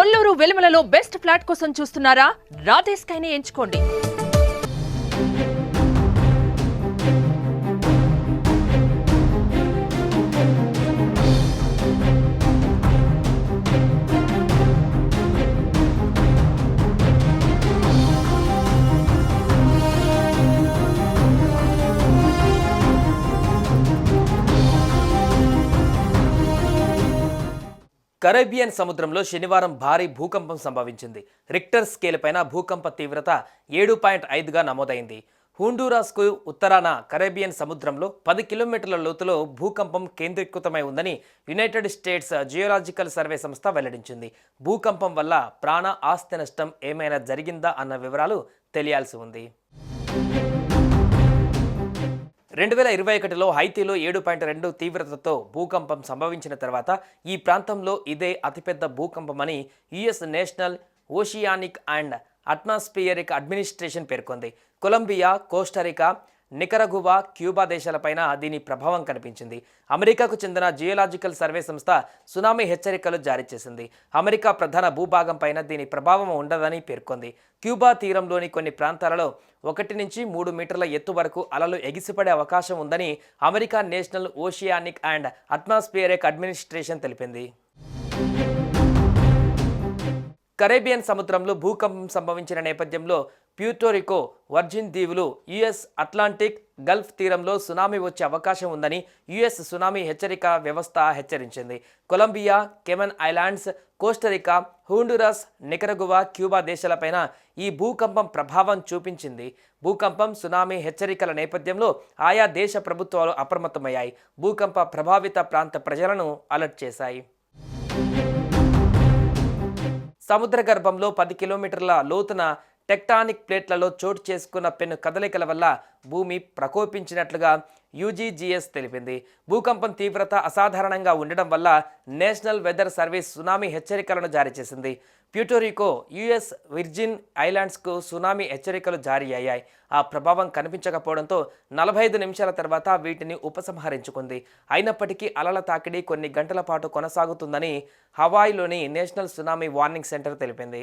Kolluru వెలుమలలో best flat కోసం చూస్తున్నారా? రాధే స్కైని ఎంచుకోండి. కరేబియన్ సముద్రంలో శనివారం భారీ భూకంపం సంభవించింది. రిక్టర్ స్కేల్ పైన భూకంప తీవ్రత ఏడు పాయింట్ ఐదుగా నమోదైంది. హుండూరాస్కు ఉత్తరాన కరేబియన్ సముద్రంలో పది కిలోమీటర్ల లోతులో భూకంపం కేంద్రీకృతమై ఉందని యునైటెడ్ స్టేట్స్ జియోలాజికల్ సర్వే సంస్థ వెల్లడించింది. భూకంపం వల్ల ప్రాణ ఆస్తి నష్టం ఏమైనా జరిగిందా అన్న వివరాలు తెలియాల్సి ఉంది. రెండు వేల ఇరవై ఒకటిలో హైతీలో ఏడు పాయింట్ రెండు తీవ్రతతో భూకంపం సంభవించిన తర్వాత ఈ ప్రాంతంలో ఇదే అతిపెద్ద భూకంపమని US National Oceanic and Atmospheric Administration పేర్కొంది. Colombia Costa Rica Nicaragua Cuba దేశాలపైన దీని ప్రభావం కనిపించింది. అమెరికాకు చెందిన జియోలాజికల్ సర్వే సంస్థ సునామీ హెచ్చరికలు జారీ చేసింది. అమెరికా ప్రధాన భూభాగం పైన దీని ప్రభావం ఉండదని పేర్కొంది. క్యూబా తీరంలోని కొన్ని ప్రాంతాలలో ఒకటి నుంచి మూడు మీటర్ల ఎత్తు వరకు అలలు ఎగిసిపడే అవకాశం ఉందని America National Oceanic and Atmospheric Administration తెలిపింది. కరేబియన్ సముద్రంలో భూకంపం సంభవించిన నేపథ్యంలో ప్యూటోరికో వర్జిన్ దీవులు యుఎస్ అట్లాంటిక్ గల్ఫ్ తీరంలో సునామీ వచ్చే అవకాశం ఉందని యుఎస్ సునామీ హెచ్చరిక వ్యవస్థ హెచ్చరించింది. Colombia Cayman Islands Costa Rica Honduras Nicaragua Cuba దేశాలపైన ఈ భూకంపం ప్రభావం చూపించింది. భూకంపం సునామీ హెచ్చరికల నేపథ్యంలో ఆయా దేశ ప్రభుత్వాలు అప్రమత్తమయ్యాయి. భూకంప ప్రభావిత ప్రాంత ప్రజలను అలర్ట్ చేశాయి. సముద్ర గర్భంలో పది కిలోమీటర్ల లోతున టెక్టానిక్ ప్లేట్లలో చోటు చేసుకున్న పెను కదలికల వల్ల భూమి ప్రకోపించినట్లుగా యూజీజీఎస్ తెలిపింది. భూకంపం తీవ్రత అసాధారణంగా ఉండడం వల్ల నేషనల్ వెదర్ సర్వీస్ సునామీ హెచ్చరికలను జారీ చేసింది. ప్యూటోరికో యుఎస్ విర్జిన్ ఐలాండ్స్కు సునామీ హెచ్చరికలు జారీ అయ్యాయి. ఆ ప్రభావం కనిపించకపోవడంతో నలభై ఐదు నిమిషాల తర్వాత వీటిని ఉపసంహరించుకుంది. అయినప్పటికీ అలల తాకిడి కొన్ని గంటల పాటు కొనసాగుతుందని హవాయిలోని నేషనల్ సునామీ వార్నింగ్ సెంటర్ తెలిపింది.